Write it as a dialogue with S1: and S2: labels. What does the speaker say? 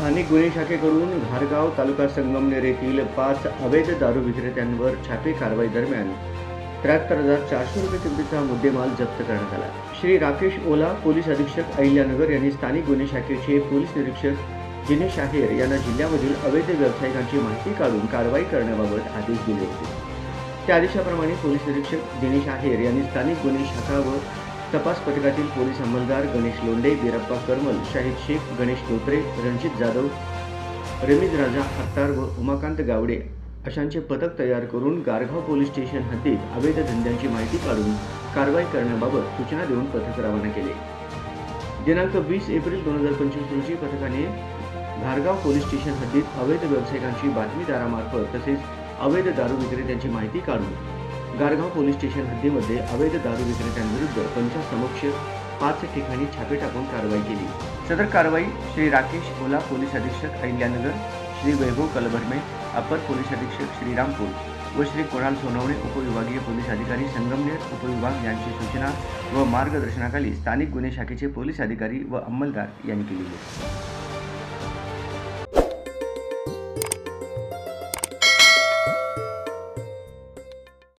S1: स्थानिक गुन्हे शाखेकडून घारगाव तालुका संगमनेर येथील पाच अवैध दारू विक्रेत्यांवर छापे कारवाई दरम्यान त्र्याहत्तर हजार चारशे रुपये किमतीचा मुद्देमाल जप्त करण्यात आला. श्री राकेश ओला पोलीस अधीक्षक अहिल्यानगर यांनी स्थानिक गुन्हे शाखेचे पोलीस निरीक्षक दिनेश आहेर यांना जिल्ह्यामधील अवैध व्यावसायिकांची माहिती काढून कारवाई करण्याबाबत आदेश दिले होते. त्या आदेशाप्रमाणे पोलीस निरीक्षक दिनेश आहेर यांनी स्थानिक गुन्हे शाखा व तपास पथकातील पोलीस अंमलदार गणेश लोंढे बिरप्पा करमल शाहिद शेख गणेश धोत्रे रणजित जाधव रमीज राजा हत्तार व उमाकांत गावडे अशांचे पथक तयार करून गारगाव पोलीस स्टेशन हद्दीत अवैध धंद्यांची माहिती काढून कारवाई करण्याबाबत सूचना देऊन पथक रवाना केले. दिनांक वीस एप्रिल दोन हजार पंचवीस रोजी पथकाने धारगाव पोलीस स्टेशन हद्दीत अवैध व्यावसायिकांची बातमीदारामार्फत तसेच अवैध दारू विक्रेत्यांची माहिती काढून गारगाव पोलीस स्टेशन हद्दीमध्ये अवैध दारू विक्रेत्यांविरुद्ध पंचासमक्ष पाच ठिकाणी छापे टाकून कारवाई केली. सदर कारवाई श्री राकेश ओला पोलीस अधीक्षक अहिल्यानगर श्री वैभव कलभरमे अपर पोलीस अधीक्षक श्रीरामपूर व श्री कुणाल सोनवणे उपविभागीय पोलीस अधिकारी संगमनेर उपविभाग यांची सूचना व मार्गदर्शनाखाली स्थानिक गुन्हे शाखेचे पोलीस अधिकारी व अंमलदार यांनी केली आहे.